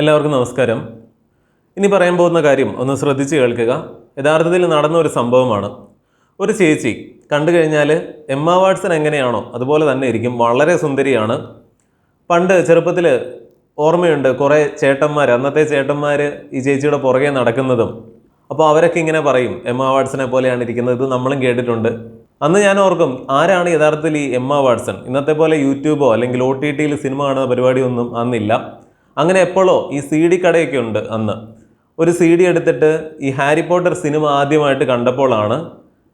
എല്ലാവർക്കും നമസ്കാരം. ഇനി പറയാൻ പോകുന്ന കാര്യം ഒന്ന് ശ്രദ്ധിച്ച് കേൾക്കുക. യഥാർത്ഥത്തിൽ നടന്ന ഒരു സംഭവമാണ്. ഒരു ചേച്ചി കണ്ടു കഴിഞ്ഞാൽ എമ്മ വാട്സൺ എങ്ങനെയാണോ അതുപോലെ തന്നെ ഇരിക്കും വളരെ സുന്ദരിയാണ്. പണ്ട് ചെറുപ്പത്തിൽ ഓർമ്മയുണ്ട് കുറേ ചേട്ടന്മാർ അന്നത്തെ ചേട്ടന്മാർ ഈ ചേച്ചിയുടെ പുറകെ നടക്കുന്നതും. അപ്പോൾ അവരൊക്കെ ഇങ്ങനെ പറയും എമ്മ വാട്സനെ പോലെയാണ് ഇരിക്കുന്നത് ഇത് നമ്മളും കേട്ടിട്ടുണ്ട്. അന്ന് ഞാൻ ഓർക്കും ആരാണ് യഥാർത്ഥത്തിൽ ഈ എമ്മ വാട്സൺ? ഇന്നത്തെ പോലെ യൂട്യൂബോ അല്ലെങ്കിൽ ഒ ടി ടിയിൽ സിനിമ കാണുന്ന പരിപാടിയൊന്നും അന്നില്ല. അങ്ങനെ എപ്പോഴോ ഈ സി ഡി കടയൊക്കെ ഉണ്ട് അന്ന്. ഒരു സി ഡി എടുത്തിട്ട് ഈ ഹാരി പോട്ടർ സിനിമ ആദ്യമായിട്ട് കണ്ടപ്പോഴാണ്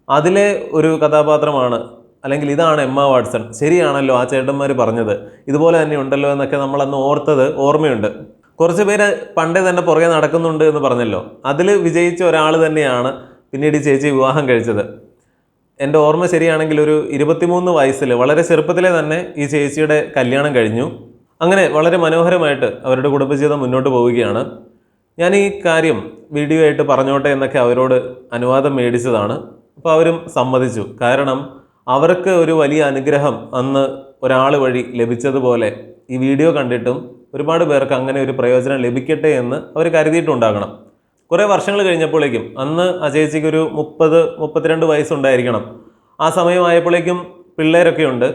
അതിലെ ഒരു കഥാപാത്രമാണ് അല്ലെങ്കിൽ ഇതാണ് എമ്മ വാട്സൺ. ശരിയാണല്ലോ ആ ചേട്ടന്മാർ പറഞ്ഞത്. ഇതുപോലെ തന്നെ ഉണ്ടല്ലോ എന്നൊക്കെ നമ്മളന്ന് ഓർത്തത് ഓർമ്മയുണ്ട്. കുറച്ച് പേര് പണ്ടേ തന്നെ പുറകെ നടക്കുന്നുണ്ട് എന്ന് പറഞ്ഞല്ലോ. അതിൽ വിജയിച്ച ഒരാൾ തന്നെയാണ് പിന്നീട് ചേച്ചി വിവാഹം കഴിച്ചത്. എന്റെ ഓർമ്മ ശരിയാണെങ്കിൽ ഒരു ഇരുപത്തിമൂന്ന് വയസ്സിൽ വളരെ ചെറുപ്പത്തിലെ തന്നെ ഈ ചേച്ചിയുടെ കല്യാണം കഴിഞ്ഞു. അങ്ങനെ വളരെ മനോഹരമായിട്ട് അവരുടെ കുടുംബജീവിതം മുന്നോട്ട് പോവുകയാണ്. ഞാൻ ഈ കാര്യം വീഡിയോ ആയിട്ട് പറഞ്ഞോട്ടെ എന്നൊക്കെ അവരോട് അനുവാദം മേടിച്ചതാണ്. അപ്പോൾ അവരും സമ്മതിച്ചു. കാരണം അവർക്ക് ഒരു വലിയ അനുഗ്രഹം അന്ന് ഒരാൾ വഴി ലഭിച്ചതുപോലെ ഈ വീഡിയോ കണ്ടിട്ടും ഒരുപാട് പേർക്ക് അങ്ങനെ ഒരു പ്രയോജനം ലഭിക്കട്ടെ എന്ന് അവർ കരുതിയിട്ടുണ്ടാകണം. കുറേ വർഷങ്ങൾ കഴിഞ്ഞപ്പോഴേക്കും അന്ന് അജയച്ചിക്ക് ഒരു മുപ്പത് മുപ്പത്തിരണ്ട് വയസ്സുണ്ടായിരിക്കണം. ആ സമയമായപ്പോഴേക്കും പിള്ളേരൊക്കെ ഉണ്ട്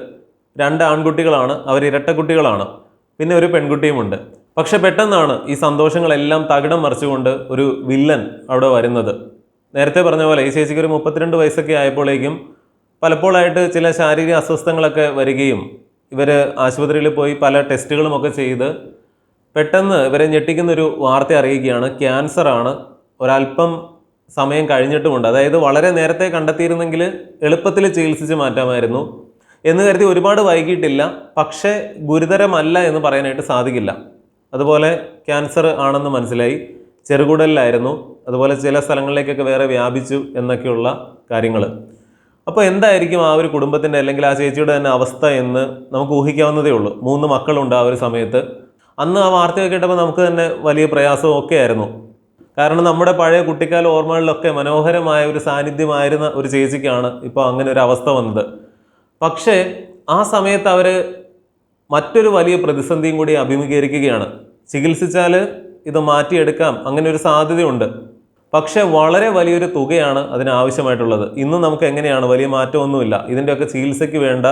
രണ്ട് ആൺകുട്ടികളാണ്. അവർ ഇരട്ടക്കുട്ടികളാണ് പിന്നെ ഒരു പെൺകുട്ടിയുമുണ്ട്. പക്ഷെ പെട്ടെന്നാണ് ഈ സന്തോഷങ്ങളെല്ലാം തകിടം മറിച്ചുകൊണ്ട് ഒരു വില്ലൻ അവിടെ വരുന്നത്. നേരത്തെ പറഞ്ഞ പോലെ ഈ ചേച്ചിക്ക് ഒരു മുപ്പത്തിരണ്ട് വയസ്സൊക്കെ ആയപ്പോഴേക്കും പലപ്പോഴായിട്ട് ചില ശാരീരിക അസ്വസ്ഥങ്ങളൊക്കെ വരികയും ഇവർ ആശുപത്രിയിൽ പോയി പല ടെസ്റ്റുകളുമൊക്കെ ചെയ്ത് പെട്ടെന്ന് ഇവരെ ഞെട്ടിക്കുന്നൊരു വാർത്ത അറിയിക്കുകയാണ്. ക്യാൻസറാണ്. ഒരല്പം സമയം കഴിഞ്ഞിട്ടുമുണ്ട്. അതായത് വളരെ നേരത്തെ കണ്ടെത്തിയിരുന്നെങ്കിൽ എളുപ്പത്തിൽ ചികിത്സിച്ച് മാറ്റാമായിരുന്നു. എന്ന് കരുതി ഒരുപാട് വൈകിയിട്ടില്ല പക്ഷേ ഗുരുതരമല്ല എന്ന് പറയാനായിട്ട് സാധിക്കില്ല. അതുപോലെ ക്യാൻസർ ആണെന്ന് മനസ്സിലായി. ചെറുകുടലിലായിരുന്നു. അതുപോലെ ചില സ്ഥലങ്ങളിലേക്കൊക്കെ വേറെ വ്യാപിച്ചു എന്നൊക്കെയുള്ള കാര്യങ്ങൾ അപ്പോൾ എന്തായിരിക്കും ആ ഒരു കുടുംബത്തിന്റെ അല്ലെങ്കിൽ ആ ചേച്ചിയുടെ തന്നെ അവസ്ഥ എന്ന് നമുക്ക് ഊഹിക്കാവുന്നതേ ഉള്ളൂ. മൂന്ന് മക്കളുണ്ട് ആ ഒരു സമയത്ത്. അന്ന് ആ വാർത്തയൊക്കെ കേട്ടപ്പോൾ നമുക്ക് തന്നെ വലിയ പ്രയാസവും ഒക്കെ ആയിരുന്നു. കാരണം നമ്മുടെ പഴയ കുട്ടിക്കാല ഓർമ്മകളിലൊക്കെ മനോഹരമായ ഒരു സാന്നിധ്യമായിരുന്ന ഒരു ചേച്ചിക്കാണ് ഇപ്പോൾ അങ്ങനെ ഒരു അവസ്ഥ വന്നത്. പക്ഷേ ആ സമയത്ത് അവർ മറ്റൊരു വലിയ പ്രതിസന്ധിയും കൂടി അഭിമുഖീകരിക്കുകയാണ്. ചികിത്സിച്ചാൽ ഇത് മാറ്റിയെടുക്കാം അങ്ങനെ ഒരു സാധ്യതയുണ്ട്. പക്ഷേ വളരെ വലിയൊരു തുകയാണ് അതിനാവശ്യമായിട്ടുള്ളത് ഇന്ന് നമുക്ക് എങ്ങനെയാണ്? വലിയ മാറ്റമൊന്നുമില്ല. ഇതിന്റെയൊക്കെ ചികിത്സയ്ക്ക് വേണ്ട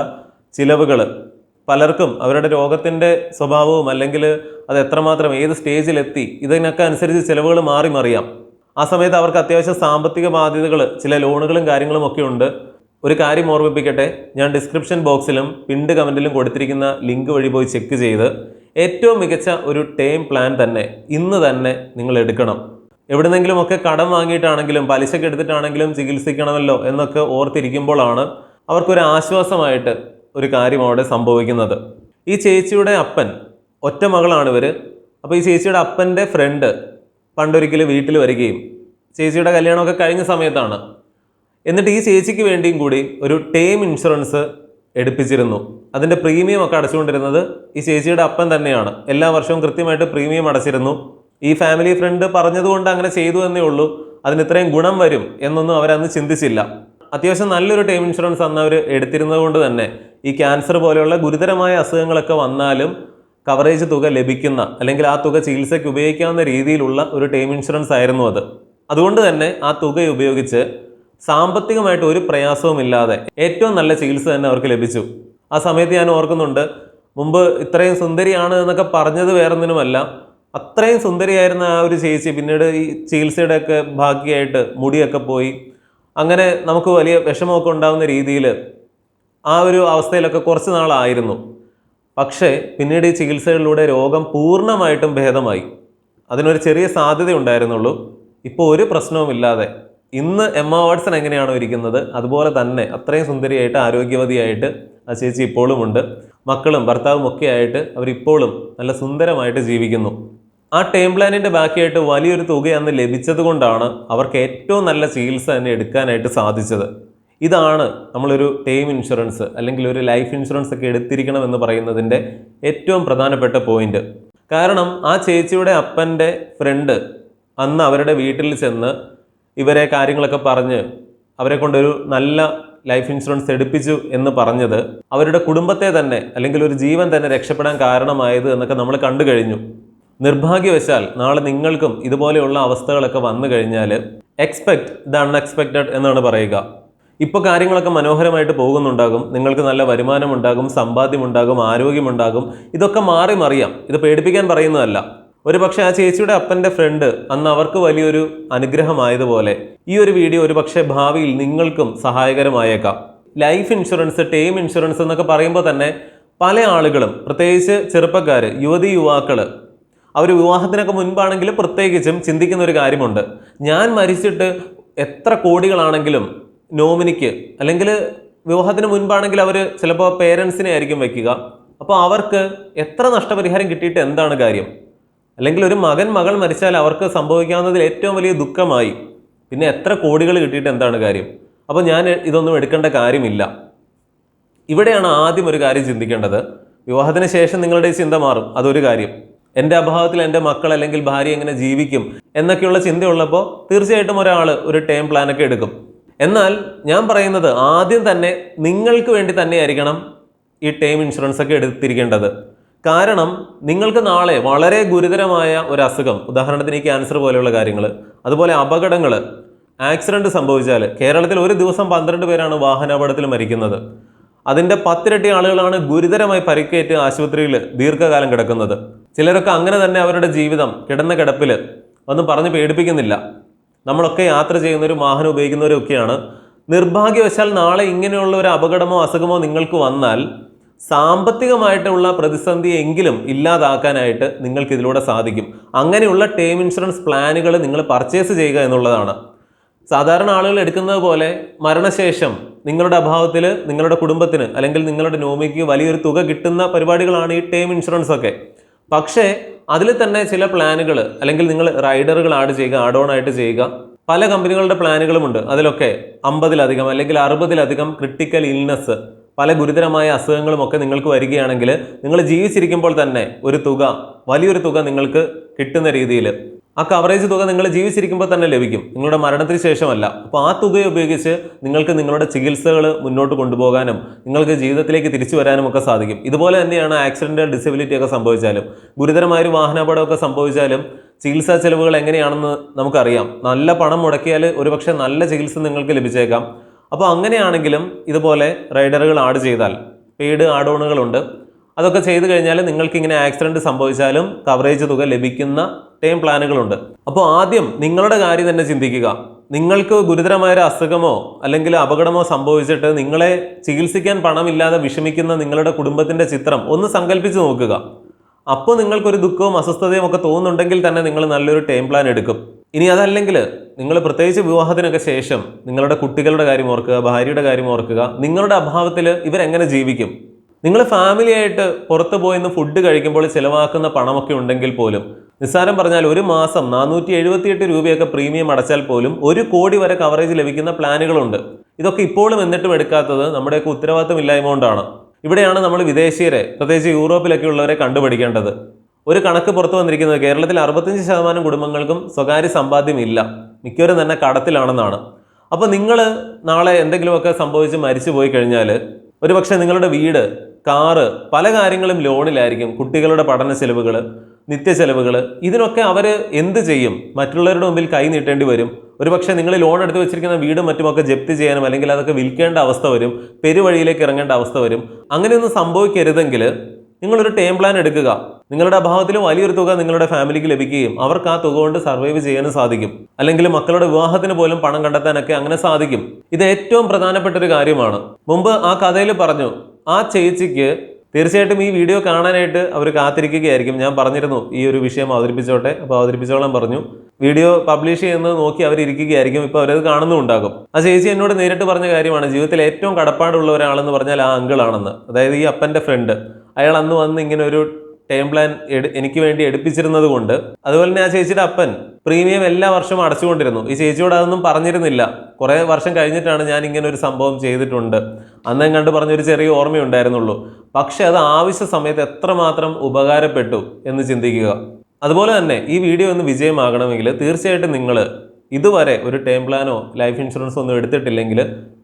ചിലവുകൾ പലർക്കും അവരുടെ രോഗത്തിന്റെ സ്വഭാവവും അല്ലെങ്കിൽ അത് എത്രമാത്രം ഏത് സ്റ്റേജിലെത്തി ഇതിനൊക്കെ അനുസരിച്ച് ചിലവുകൾ മാറി മറിയാം. ആ സമയത്ത് അവർക്ക് അത്യാവശ്യം സാമ്പത്തിക ബാധ്യതകൾ ചില ലോണുകളും കാര്യങ്ങളും ഒക്കെ ഉണ്ട്. ഒരു കാര്യം ഓർമ്മിപ്പിക്കട്ടെ. ഞാൻ ഡിസ്ക്രിപ്ഷൻ ബോക്സിലും പിൻഡ് കമന്റിലും കൊടുത്തിരിക്കുന്ന ലിങ്ക് വഴി പോയി ചെക്ക് ചെയ്ത് ഏറ്റവും മികച്ച ഒരു ടേം പ്ലാൻ തന്നെ ഇന്ന് തന്നെ നിങ്ങൾ എടുക്കണം. എവിടുന്നെങ്കിലും ഒക്കെ കടം വാങ്ങിയിട്ടാണെങ്കിലും പലിശക്ക് എടുത്തിട്ടാണെങ്കിലും ചികിത്സിക്കണമല്ലോ എന്നൊക്കെ ഓർത്തിരിക്കുമ്പോഴാണ് അവർക്കൊരു ആശ്വാസമായിട്ട് ഒരു കാര്യം അവിടെ സംഭവിക്കുന്നത്. ഈ ചേച്ചിയുടെ അപ്പൻ ഒറ്റ മകളാണ് ഇവർ അപ്പോൾ ഈ ചേച്ചിയുടെ അപ്പന്റെ ഫ്രണ്ട് പണ്ടൊരിക്കൽ വീട്ടിൽ വരികയും ചേച്ചിയുടെ കല്യാണമൊക്കെ കഴിഞ്ഞ സമയത്താണ് എന്നിട്ട് ഈ ചേച്ചിക്ക് വേണ്ടിയും കൂടി ഒരു ടേം ഇൻഷുറൻസ് എടുപ്പിച്ചിരുന്നു. അതിന്റെ പ്രീമിയം ഒക്കെ അടച്ചുകൊണ്ടിരുന്നത് ഈ ചേച്ചിയുടെ അപ്പൻ തന്നെയാണ്. എല്ലാ വർഷവും കൃത്യമായിട്ട് പ്രീമിയം അടച്ചിരുന്നു. ഈ ഫാമിലി ഫ്രണ്ട് പറഞ്ഞതുകൊണ്ട് അങ്ങനെ ചെയ്തു എന്നേ ഉള്ളൂ. അതിന് ഇത്രയും ഗുണം വരും എന്നൊന്നും അവരന്ന് ചിന്തിച്ചില്ല. അത്യാവശ്യം നല്ലൊരു ടേം ഇൻഷുറൻസ് അന്ന് അവർ എടുത്തിരുന്നത് കൊണ്ട് തന്നെ ഈ ക്യാൻസർ പോലെയുള്ള ഗുരുതരമായ അസുഖങ്ങളൊക്കെ വന്നാലും കവറേജ് തുക ലഭിക്കുന്ന അല്ലെങ്കിൽ ആ തുക ചികിത്സയ്ക്ക് ഉപയോഗിക്കാവുന്ന രീതിയിലുള്ള ഒരു ടേം ഇൻഷുറൻസ് ആയിരുന്നു അത്. അതുകൊണ്ട് തന്നെ ആ തുക ഉപയോഗിച്ച് സാമ്പത്തികമായിട്ട് ഒരു പ്രയാസവും ഇല്ലാതെ ഏറ്റവും നല്ല ചികിത്സ തന്നെ അവർക്ക് ലഭിച്ചു. ആ സമയത്ത് ഞാൻ ഓർക്കുന്നുണ്ട് മുമ്പ് ഇത്രയും സുന്ദരിയാണ് എന്നൊക്കെ പറഞ്ഞത് വേറൊന്നിനുമല്ല. അത്രയും സുന്ദരിയായിരുന്ന ആ ഒരു ചേച്ചി പിന്നീട് ഈ ചികിത്സയുടെയൊക്കെ ഭാഗ്യമായിട്ട് മുടിയൊക്കെ പോയി. അങ്ങനെ നമുക്ക് വലിയ വിഷമമൊക്കെ ഉണ്ടാകുന്ന രീതിയിൽ ആ ഒരു അവസ്ഥയിലൊക്കെ കുറച്ച് നാളായിരുന്നു. പക്ഷേ പിന്നീട് ഈ ചികിത്സകളിലൂടെ രോഗം പൂർണമായിട്ടും ഭേദമായി. അതിനൊരു ചെറിയ സാധ്യത ഉണ്ടായിരുന്നുള്ളൂ ഇപ്പോൾ ഒരു പ്രശ്നവുമില്ലാതെ ഇന്ന് എം വാട്സൺ എങ്ങനെയാണോ ഇരിക്കുന്നത്? അതുപോലെ തന്നെ അത്രയും സുന്ദരിയായിട്ട് ആരോഗ്യവതിയായിട്ട് ആ ചേച്ചി ഇപ്പോഴും ഉണ്ട് മക്കളും ഭർത്താവും ഒക്കെ ആയിട്ട് അവരിപ്പോഴും നല്ല സുന്ദരമായിട്ട് ജീവിക്കുന്നു. ആ ടേം പ്ലാനിന്റെ ബാക്കിയായിട്ട് വലിയൊരു തുക അന്ന് ലഭിച്ചത് കൊണ്ടാണ് അവർക്ക് ഏറ്റവും നല്ല ചികിത്സ തന്നെ എടുക്കാനായിട്ട് സാധിച്ചത്. ഇതാണ് നമ്മളൊരു ടേം ഇൻഷുറൻസ് അല്ലെങ്കിൽ ഒരു ലൈഫ് ഇൻഷുറൻസ് ഒക്കെ എടുത്തിരിക്കണം എന്ന് പറയുന്നതിന്റെ ഏറ്റവും പ്രധാനപ്പെട്ട പോയിന്റ്. കാരണം ആ ചേച്ചിയുടെ അപ്പന്റെ ഫ്രണ്ട് അന്ന് അവരുടെ വീട്ടിൽ ചെന്ന് ഇവരെ കാര്യങ്ങളൊക്കെ പറഞ്ഞ് അവരെ കൊണ്ടൊരു നല്ല ലൈഫ് ഇൻഷുറൻസ് എടുപ്പിച്ചു എന്ന് പറഞ്ഞത് അവരുടെ കുടുംബത്തെ തന്നെ അല്ലെങ്കിൽ ഒരു ജീവൻ തന്നെ രക്ഷപ്പെടാൻ കാരണമായത് എന്നൊക്കെ നമ്മൾ കണ്ടു കഴിഞ്ഞു. നിർഭാഗ്യവശാൽ നാളെ നിങ്ങൾക്കും ഇതുപോലെയുള്ള അവസ്ഥകളൊക്കെ വന്നു കഴിഞ്ഞാൽ എക്സ്പെക്ട് ദ അൺഎക്സ്പെക്റ്റഡ് എന്നാണ് പറയുക. ഇപ്പോൾ കാര്യങ്ങളൊക്കെ മനോഹരമായിട്ട് പോകുന്നുണ്ടാകും. നിങ്ങൾക്ക് നല്ല വരുമാനമുണ്ടാകും സമ്പാദ്യമുണ്ടാകും ആരോഗ്യമുണ്ടാകും. ഇതൊക്കെ മാറി മറിയാം. ഇത് പേടിപ്പിക്കാൻ പറയുന്നതല്ല. ഒരു പക്ഷെ ആ ചേച്ചിയുടെ അപ്പന്റെ ഫ്രണ്ട് അന്ന് അവർക്ക് വലിയൊരു അനുഗ്രഹമായതുപോലെ ഈ ഒരു വീഡിയോ ഒരു പക്ഷേ ഭാവിയിൽ നിങ്ങൾക്കും സഹായകരമായേക്കാം. ലൈഫ് ഇൻഷുറൻസ് ടേം ഇൻഷുറൻസ് എന്നൊക്കെ പറയുമ്പോൾ തന്നെ പല ആളുകളും പ്രത്യേകിച്ച് ചെറുപ്പക്കാർ യുവതി യുവാക്കൾ അവർ വിവാഹത്തിനൊക്കെ മുൻപാണെങ്കിലും പ്രത്യേകിച്ചും ചിന്തിക്കുന്ന ഒരു കാര്യമുണ്ട്. ഞാൻ മരിച്ചിട്ട് എത്ര കോടികളാണെങ്കിലും നോമിനിക്ക് അല്ലെങ്കിൽ വിവാഹത്തിന് മുൻപാണെങ്കിൽ അവർ ചിലപ്പോൾ പേരൻസിനെ ആയിരിക്കും വയ്ക്കുക അപ്പോൾ അവർക്ക് എത്ര നഷ്ടപരിഹാരം കിട്ടിയിട്ട് എന്താണ് കാര്യം? അല്ലെങ്കിൽ ഒരു മകൻ മകൾ മരിച്ചാൽ അവർക്ക് സംഭവിക്കാവുന്നതിൽ ഏറ്റവും വലിയ ദുഃഖമായി. പിന്നെ എത്ര കോടികൾ കിട്ടിയിട്ട് എന്താണ് കാര്യം? അപ്പോൾ ഞാൻ ഇതൊന്നും എടുക്കേണ്ട കാര്യമില്ല. ഇവിടെയാണ് ആദ്യം ഒരു കാര്യം ചിന്തിക്കേണ്ടത്. വിവാഹത്തിന് ശേഷം നിങ്ങളുടെ ചിന്ത മാറും. അതൊരു കാര്യം. എന്റെ അഭാവത്തിൽ എന്റെ മക്കൾ അല്ലെങ്കിൽ ഭാര്യ എങ്ങനെ ജീവിക്കും എന്നൊക്കെയുള്ള ചിന്തയുള്ളപ്പോൾ തീർച്ചയായിട്ടും ഒരാൾ ഒരു ടേം പ്ലാനൊക്കെ എടുക്കും. എന്നാൽ ഞാൻ പറയുന്നത് ആദ്യം തന്നെ നിങ്ങൾക്ക് വേണ്ടി തന്നെയായിരിക്കണം ഈ ടേം ഇൻഷുറൻസ് ഒക്കെ എടുത്തിരിക്കേണ്ടത്. കാരണം നിങ്ങൾക്ക് നാളെ വളരെ ഗുരുതരമായ ഒരു അസുഖം ഉദാഹരണത്തിന് ഈ ക്യാൻസർ പോലെയുള്ള കാര്യങ്ങൾ അതുപോലെ അപകടങ്ങൾ ആക്സിഡന്റ് സംഭവിച്ചാൽ കേരളത്തിൽ ഒരു ദിവസം പന്ത്രണ്ട് പേരാണ് വാഹനാപകടത്തിൽ മരിക്കുന്നത്. അതിന്റെ പത്തിരട്ടി ആളുകളാണ് ഗുരുതരമായി പരിക്കേറ്റ് ആശുപത്രിയിൽ ദീർഘകാലം കിടക്കുന്നത്. ചിലരൊക്കെ അങ്ങനെ തന്നെ അവരുടെ ജീവിതം കിടന്ന കിടപ്പിൽ ഒന്നും പറഞ്ഞ് പേടിപ്പിക്കുന്നില്ല. നമ്മളൊക്കെ യാത്ര ചെയ്യുന്നവരും വാഹനം ഉപയോഗിക്കുന്നവരും ഒക്കെയാണ്. നിർഭാഗ്യവശാൽ നാളെ ഇങ്ങനെയുള്ള ഒരു അപകടമോ അസുഖമോ നിങ്ങൾക്ക് വന്നാൽ സാമ്പത്തികമായിട്ടുള്ള പ്രതിസന്ധി എങ്കിലും ഇല്ലാതാക്കാനായിട്ട് നിങ്ങൾക്ക് ഇതിലൂടെ സാധിക്കും. അങ്ങനെയുള്ള ടേം ഇൻഷുറൻസ് പ്ലാനുകൾ നിങ്ങൾ പർച്ചേസ് ചെയ്യുക എന്നുള്ളതാണ്. സാധാരണ ആളുകൾ എടുക്കുന്നത് പോലെ മരണശേഷം നിങ്ങളുടെ അഭാവത്തിൽ നിങ്ങളുടെ കുടുംബത്തിന് അല്ലെങ്കിൽ നിങ്ങളുടെ നോമിക്ക് വലിയൊരു തുക കിട്ടുന്ന പരിപാടികളാണ് ഈ ടേം ഇൻഷുറൻസ് ഒക്കെ. പക്ഷേ അതിൽ തന്നെ ചില പ്ലാനുകൾ അല്ലെങ്കിൽ നിങ്ങൾ റൈഡറുകൾ ആഡ് ചെയ്യുക ആഡ് ഓൺ ആയിട്ട് ചെയ്യുക. പല കമ്പനികളുടെ പ്ലാനുകളുമുണ്ട് അതിലൊക്കെ അമ്പതിലധികം അല്ലെങ്കിൽ അറുപതിലധികം ക്രിട്ടിക്കൽ ഇൽനെസ് പല ഗുരുതരമായ അസുഖങ്ങളും ഒക്കെ നിങ്ങൾക്ക് വരികയാണെങ്കിൽ നിങ്ങൾ ജീവിച്ചിരിക്കുമ്പോൾ തന്നെ ഒരു തുക വലിയൊരു തുക നിങ്ങൾക്ക് കിട്ടുന്ന രീതിയിൽ ആ കവറേജ് തുക നിങ്ങൾ ജീവിച്ചിരിക്കുമ്പോൾ തന്നെ ലഭിക്കും. നിങ്ങളുടെ മരണത്തിന് ശേഷമല്ല. അപ്പോൾ ആ തുകയെ ഉപയോഗിച്ച് നിങ്ങൾക്ക് നിങ്ങളുടെ ചികിത്സകൾ മുന്നോട്ട് കൊണ്ടുപോകാനും നിങ്ങൾക്ക് ജീവിതത്തിലേക്ക് തിരിച്ചു വരാനും ഒക്കെ സാധിക്കും. ഇതുപോലെ തന്നെയാണ് ആക്സിഡന്റ് ഡിസബിലിറ്റി ഒക്കെ സംഭവിച്ചാലും ഗുരുതരമായ ഒരു വാഹനാപകടമൊക്കെ സംഭവിച്ചാലും ചികിത്സാ ചെലവുകൾ എങ്ങനെയാണെന്ന് നമുക്കറിയാം. നല്ല പണം മുടക്കിയാൽ ഒരുപക്ഷെ നല്ല ചികിത്സ നിങ്ങൾക്ക് ലഭിച്ചേക്കാം. അപ്പോൾ അങ്ങനെയാണെങ്കിലും ഇതുപോലെ റൈഡറുകൾ ആഡ് ചെയ്താൽ പെയ്ഡ് ആഡ് ഓണുകളുണ്ട് അതൊക്കെ ചെയ്തു കഴിഞ്ഞാൽ നിങ്ങൾക്ക് ഇങ്ങനെ ആക്സിഡന്റ് സംഭവിച്ചാലും കവറേജ് തുക ലഭിക്കുന്ന ടേം പ്ലാനുകളുണ്ട്. അപ്പോൾ ആദ്യം നിങ്ങളുടെ കാര്യം തന്നെ ചിന്തിക്കുക. നിങ്ങൾക്ക് ഗുരുതരമായ ഒരു അസുഖമോ അല്ലെങ്കിൽ അപകടമോ സംഭവിച്ചിട്ട് നിങ്ങളെ ചികിത്സിക്കാൻ പണമില്ലാതെ വിഷമിക്കുന്ന നിങ്ങളുടെ കുടുംബത്തിന്റെ ചിത്രം ഒന്ന് സങ്കല്പിച്ച് നോക്കുക. അപ്പോൾ നിങ്ങൾക്കൊരു ദുഃഖവും അസ്വസ്ഥതയും ഒക്കെ തോന്നുന്നുണ്ടെങ്കിൽ തന്നെ നിങ്ങൾ നല്ലൊരു ടൈം പ്ലാൻ എടുക്കും. ഇനി അതല്ലെങ്കിൽ നിങ്ങൾ പ്രത്യേകിച്ച് വിവാഹത്തിനൊക്കെ ശേഷം നിങ്ങളുടെ കുട്ടികളുടെ കാര്യം ഓർക്കുക ഭാര്യയുടെ കാര്യം ഓർക്കുക നിങ്ങളുടെ അഭാവത്തിൽ ഇവരെങ്ങനെ ജീവിക്കും? നിങ്ങൾ ഫാമിലിയായിട്ട് പുറത്ത് പോയിന്ന് ഫുഡ് കഴിക്കുമ്പോൾ ചിലവാക്കുന്ന പണമൊക്കെ ഉണ്ടെങ്കിൽ പോലും നിസ്സാരം പറഞ്ഞാൽ ഒരു മാസം നാനൂറ്റി എഴുപത്തിയെട്ട് രൂപയൊക്കെ പ്രീമിയം അടച്ചാൽ പോലും ഒരു കോടി വരെ കവറേജ് ലഭിക്കുന്ന പ്ലാനുകളുണ്ട് ഇതൊക്കെ ഇപ്പോഴും എന്നിട്ടും എടുക്കാത്തത് നമ്മുടെയൊക്കെ ഉത്തരവാദിത്തമില്ലായ്മ കൊണ്ടാണ്. ഇവിടെയാണ് നമ്മൾ വിദേശീയരെ പ്രത്യേകിച്ച് യൂറോപ്പിലൊക്കെ ഉള്ളവരെ കണ്ടുപിടിക്കേണ്ടത്. ഒരു കണക്ക് പുറത്തു വന്നിരിക്കുന്നത് കേരളത്തിൽ അറുപത്തഞ്ച് ശതമാനം കുടുംബങ്ങൾക്കും സ്വകാര്യ സമ്പാദ്യം ഇല്ല. മിക്കവരും തന്നെ കടത്തിലാണെന്നാണ്. അപ്പോൾ നിങ്ങൾ നാളെ എന്തെങ്കിലുമൊക്കെ സംഭവിച്ച് മരിച്ചു പോയി കഴിഞ്ഞാൽ ഒരുപക്ഷെ നിങ്ങളുടെ വീട് കാറ് പല കാര്യങ്ങളും ലോണിലായിരിക്കും. കുട്ടികളുടെ പഠന ചെലവുകൾ നിത്യ ചെലവുകൾ ഇതിനൊക്കെ അവർ എന്ത് ചെയ്യും? മറ്റുള്ളവരുടെ മുമ്പിൽ കൈ നീട്ടേണ്ടി വരും. ഒരുപക്ഷെ നിങ്ങൾ ലോൺ എടുത്ത് വെച്ചിരിക്കുന്ന വീടും മറ്റുമൊക്കെ ജപ്തി ചെയ്യാനും അല്ലെങ്കിൽ അതൊക്കെ വിൽക്കേണ്ട അവസ്ഥ വരും. പെരുവഴിയിലേക്ക് ഇറങ്ങേണ്ട അവസ്ഥ വരും. അങ്ങനെയൊന്നും സംഭവിക്കരുതെങ്കിൽ നിങ്ങളൊരു ടേം പ്ലാൻ എടുക്കുക. നിങ്ങളുടെ അഭാവത്തിൽ വലിയൊരു തുക നിങ്ങളുടെ ഫാമിലിക്ക് ലഭിക്കുകയും അവർക്ക് ആ തുക കൊണ്ട് സർവൈവ് ചെയ്യാനും സാധിക്കും. അല്ലെങ്കിൽ മക്കളുടെ വിവാഹത്തിന് പോലും പണം കണ്ടെത്താനൊക്കെ അങ്ങനെ സാധിക്കും. ഇത് ഏറ്റവും പ്രധാനപ്പെട്ട ഒരു കാര്യമാണ്. മുമ്പ് ആ കഥയിൽ പറഞ്ഞു ആ ചേച്ചിക്ക് തീർച്ചയായിട്ടും ഈ വീഡിയോ കാണാനായിട്ട് അവർ കാത്തിരിക്കുകയായിരിക്കും. ഞാൻ പറഞ്ഞിരുന്നു ഈ ഒരു വിഷയം അവതരിപ്പിച്ചോട്ടെ. അപ്പോൾ അവതരിപ്പിച്ചോളാൻ പറഞ്ഞു. വീഡിയോ പബ്ലിഷ് ചെയ്യുന്നത് നോക്കി അവർ ഇരിക്കുകയായിരിക്കും. ഇപ്പോൾ അവരത് കാണുന്നുണ്ടാകും ആ ചേച്ചി എന്നോട് നേരിട്ട് പറഞ്ഞ കാര്യമാണ് ജീവിതത്തിൽ ഏറ്റവും കടപ്പാടുള്ള ഒരാളെന്ന് പറഞ്ഞാൽ ആ അങ്കിളാണെന്ന്. അതായത് ഈ അപ്പന്റെ ഫ്രണ്ട് അയാൾ അന്ന് വന്ന് ഇങ്ങനെ ഒരു ടേം പ്ലാൻ എനിക്ക് വേണ്ടി എടുപ്പിച്ചിരുന്നത് കൊണ്ട്. അതുപോലെ തന്നെ ആ ചേച്ചിയുടെ അപ്പൻ പ്രീമിയം എല്ലാ വർഷവും അടച്ചുകൊണ്ടിരുന്നു. ഈ ചേച്ചിയോട് അതൊന്നും പറഞ്ഞിരുന്നില്ല. കുറേ വർഷം കഴിഞ്ഞിട്ടാണ് ഞാൻ ഇങ്ങനെ ഒരു സംഭവം ചെയ്തിട്ടുണ്ട്. അന്നേം കണ്ട് പറഞ്ഞൊരു ചെറിയ ഓർമ്മയുണ്ടായിരുന്നുള്ളൂ. പക്ഷെ അത് ആവശ്യ സമയത്ത് എത്രമാത്രം ഉപകാരപ്പെട്ടു എന്ന് ചിന്തിക്കുക. അതുപോലെ തന്നെ ഈ വീഡിയോ ഒന്ന് വിജയമാകണമെങ്കിൽ തീർച്ചയായിട്ടും നിങ്ങൾ ഇതുവരെ ഒരു ടേം പ്ലാനോ ലൈഫ് ഇൻഷുറൻസോ ഒന്നും എടുത്തിട്ടില്ലെങ്കിൽ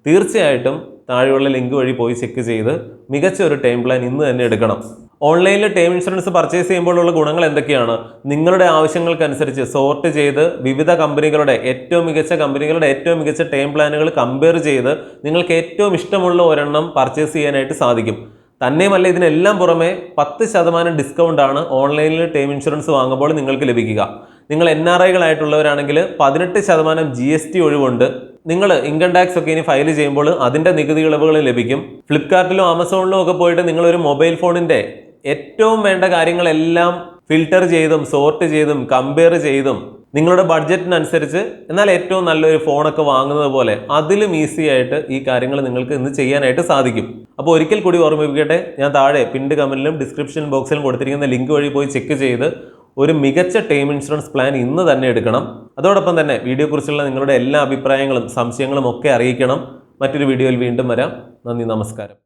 തീർച്ചയായിട്ടും താഴെയുള്ള ലിങ്ക് വഴി പോയി ചെക്ക് ചെയ്ത് മികച്ച ഒരു ടേം പ്ലാൻ ഇന്ന് തന്നെ എടുക്കണം. ഓൺലൈനിൽ ടേം ഇൻഷുറൻസ് പർച്ചേസ് ചെയ്യുമ്പോഴുള്ള ഗുണങ്ങൾ എന്തൊക്കെയാണ്? നിങ്ങളുടെ ആവശ്യങ്ങൾക്കനുസരിച്ച് സോർട്ട് ചെയ്ത് വിവിധ കമ്പനികളുടെ ഏറ്റവും മികച്ച കമ്പനികളുടെ ഏറ്റവും മികച്ച ടേം പ്ലാനുകൾ കമ്പയർ ചെയ്ത് നിങ്ങൾക്ക് ഏറ്റവും ഇഷ്ടമുള്ള ഒരെണ്ണം പർച്ചേസ് ചെയ്യാനായിട്ട് സാധിക്കും. തന്നെയുമല്ല ഇതിനെല്ലാം പുറമെ പത്ത് ശതമാനം ഡിസ്കൗണ്ടാണ് ഓൺലൈനിൽ ടേം ഇൻഷുറൻസ് വാങ്ങുമ്പോൾ നിങ്ങൾക്ക് ലഭിക്കുക. നിങ്ങൾ എൻ ആർ ഐകളായിട്ടുള്ളവരാണെങ്കിൽ പതിനെട്ട് ശതമാനം ജി എസ് ടി ഒഴിവുണ്ട്. നിങ്ങൾ ഇൻകം ടാക്സ് ഒക്കെ ഇനി ഫയൽ ചെയ്യുമ്പോൾ അതിന്റെ നികുതി ഇളവുകൾ ലഭിക്കും. ഫ്ലിപ്കാർട്ടിലും ആമസോണിലും ഒക്കെ പോയിട്ട് നിങ്ങളൊരു മൊബൈൽ ഫോണിന്റെ ഏറ്റവും വേണ്ട കാര്യങ്ങളെല്ലാം ഫിൽട്ടർ ചെയ്തും സോർട്ട് ചെയ്തും കമ്പയർ ചെയ്തും നിങ്ങളുടെ ബഡ്ജറ്റിനനുസരിച്ച് എന്നാൽ ഏറ്റവും നല്ലൊരു ഫോണൊക്കെ വാങ്ങുന്നത് പോലെ അതിലും ഈസി ആയിട്ട് ഈ കാര്യങ്ങൾ നിങ്ങൾക്ക് ഇന്ന് ചെയ്യാനായിട്ട് സാധിക്കും. അപ്പോൾ ഒരിക്കൽ കൂടി ഓർമ്മിപ്പിക്കട്ടെ ഞാൻ താഴെ പിൻഡ് കമന്റിലും ഡിസ്ക്രിപ്ഷൻ ബോക്സിലും കൊടുത്തിരിക്കുന്ന ലിങ്ക് വഴി പോയി ചെക്ക് ചെയ്ത് ഒരു മികച്ച ടേം ഇൻഷുറൻസ് പ്ലാൻ ഇന്ന് തന്നെ എടുക്കണം. അതോടൊപ്പം തന്നെ വീഡിയോയെക്കുറിച്ചുള്ള നിങ്ങളുടെ എല്ലാ അഭിപ്രായങ്ങളും സംശയങ്ങളും ഒക്കെ അറിയിക്കണം. മറ്റൊരു വീഡിയോയിൽ വീണ്ടും വരാം. നന്ദി നമസ്കാരം.